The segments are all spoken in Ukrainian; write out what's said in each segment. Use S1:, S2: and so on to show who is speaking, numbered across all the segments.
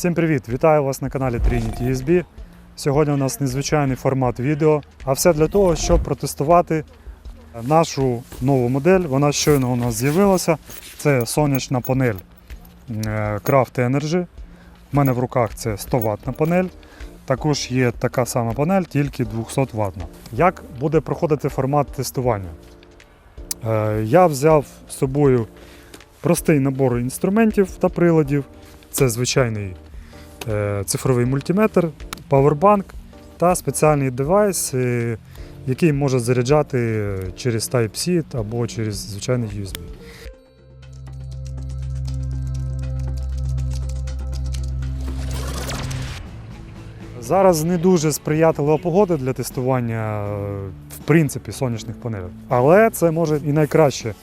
S1: Всім привіт! Вітаю вас на каналі Trinity USB. Сьогодні у нас незвичайний формат відео, а все для того, щоб протестувати нашу нову модель. Вона щойно у нас з'явилася. Це сонячна панель е, Craft Energy. У мене в руках це 100 ваттна панель. Також є така сама панель, тільки 200 ваттна. Як буде проходити формат тестування? Е, Я взяв з собою простий набор інструментів та приладів. Це звичайний цифровий мультиметр, павербанк та спеціальний девайс, е, який може заряджати через Type-C або через звичайний USB. Зараз не дуже сприятлива погода для тестування е, в принципі сонячних панелей. Але це може і найкраще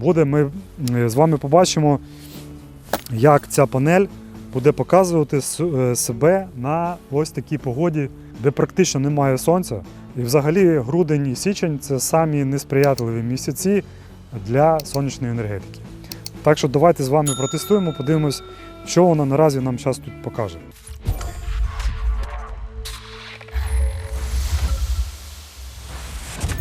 S1: буде. Ми е, з вами побачимо, як ця панель буде показувати е, себе на ось такій погоді, де практично немає сонця. І взагалі грудень і січень це самі несприятливі місяці для сонячної енергетики. Так що давайте з вами протестуємо, подивимось, що вона наразі нам зараз тут покаже.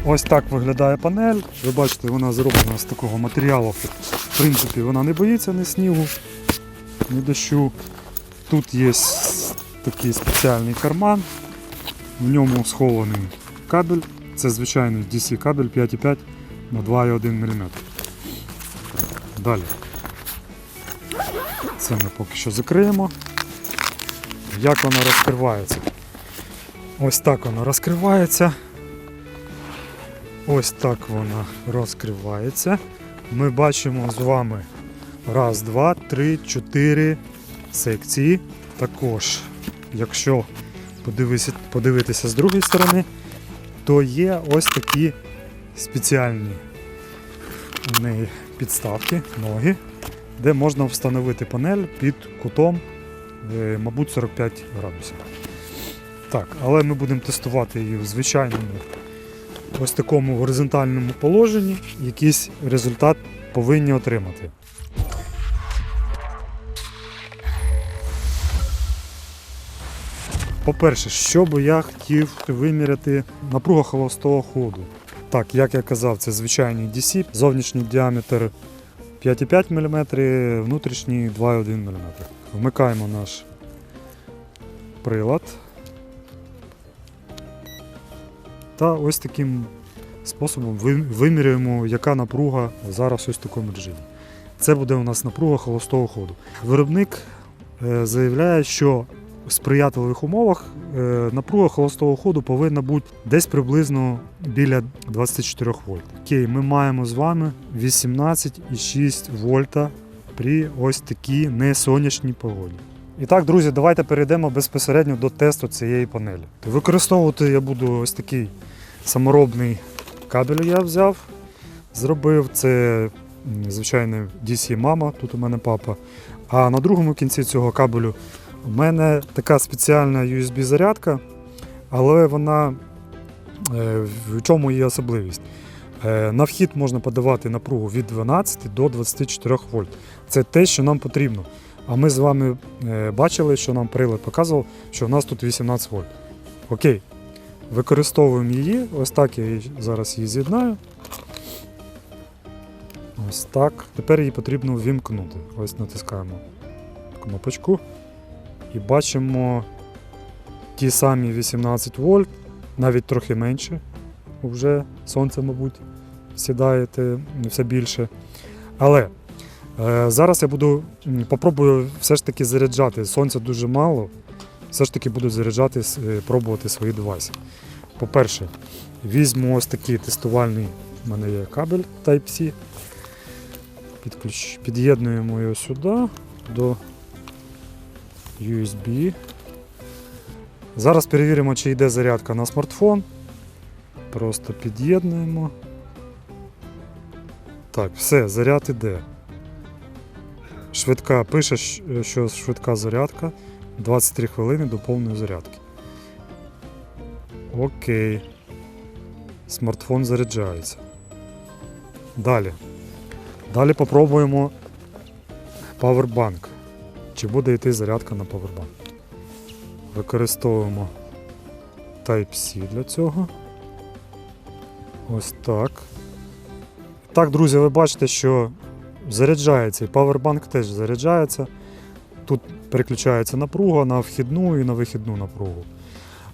S1: Ось так виглядає панель. Ви бачите, вона зроблена з такого матеріалу. В принципі, вона не боїться ні снігу, ні дощу. Тут є такий спеціальний карман. В ньому схований кабель. Це звичайний DC кабель 5,5 на 2,1 мм. Далі. Це ми поки що закриємо. Як вона розкривається? Ось так вона розкривається. Ось так вона розкривається. Ми бачимо з вами раз, два, три, чотири секції. Також, якщо подивитися, з другої сторони, то є ось такі спеціальні підставки, ноги, де можна встановити панель під кутом, е, мабуть, 45 градусів. Так, але ми будемо тестувати її в звичайному ось такому горизонтальному положенні якийсь результат повинні отримати. По-перше, що би я хотів виміряти напруга холостого ходу. Так, як я казав, це звичайний DC, зовнішній діаметр 5,5 мм, внутрішній 2,1 мм. Вмикаємо наш прилад. Та ось таким способом вимірюємо, яка напруга зараз ось в такому режимі. Це буде у нас напруга холостого ходу. Виробник е, заявляє, що в сприятливих умовах е, напруга холостого ходу повинна бути десь приблизно біля 24 вольт. Окей, ми маємо з вами 18,6 вольта при ось такій несонячній погоді. І так, друзі, давайте перейдемо безпосередньо до тесту цієї панелі. Використовувати я буду ось такий саморобний кабель я взяв, зробив. Це м, звичайний DC мама, тут у мене папа. А на другому кінці цього кабелю у мене така спеціальна USB-зарядка, але вона е, в чому її особливість? Е, На вхід можна подавати напругу від 12 до 24 вольт. Це те, що нам потрібно. А ми з вами е, бачили, що нам прилад показував, що у нас тут 18 вольт. Окей. Використовуємо її. Ось так я зараз її з'єднаю. Ось так. Тепер її потрібно ввімкнути. Ось натискаємо кнопочку. І бачимо ті самі 18 вольт, навіть трохи менше. Вже сонце, мабуть, сідаєте все більше. Але е, зараз я буду попробую все ж таки заряджати. Сонця дуже мало. Все ж таки буду заряджати, е, пробувати свої девайси. По-перше, візьму ось такий тестувальний, в мене є кабель Type-C. Під'єднуємо його сюди до USB. Зараз перевіримо, чи йде зарядка на смартфон. Просто під'єднуємо. Так, все, заряд іде. Швидка пише, що швидка зарядка. 23 хвилини до повної зарядки. Окей. Смартфон заряджається. Далі. Далі попробуємо Powerbank. Чи буде йти зарядка на павербанк. Використовуємо Type-C для цього. Ось так. Так, друзі, ви бачите, що заряджається і павербанк теж заряджається. Тут переключається напруга на вхідну і на вихідну напругу.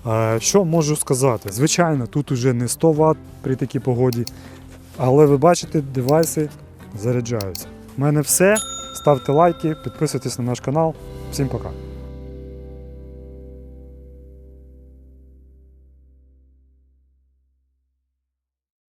S1: Е, Що можу сказати? Звичайно, тут уже не 100 Вт при такій погоді, але ви бачите, девайси заряджаються. У мене все. Ставте лайки, підписуйтесь на наш канал. Всім пока.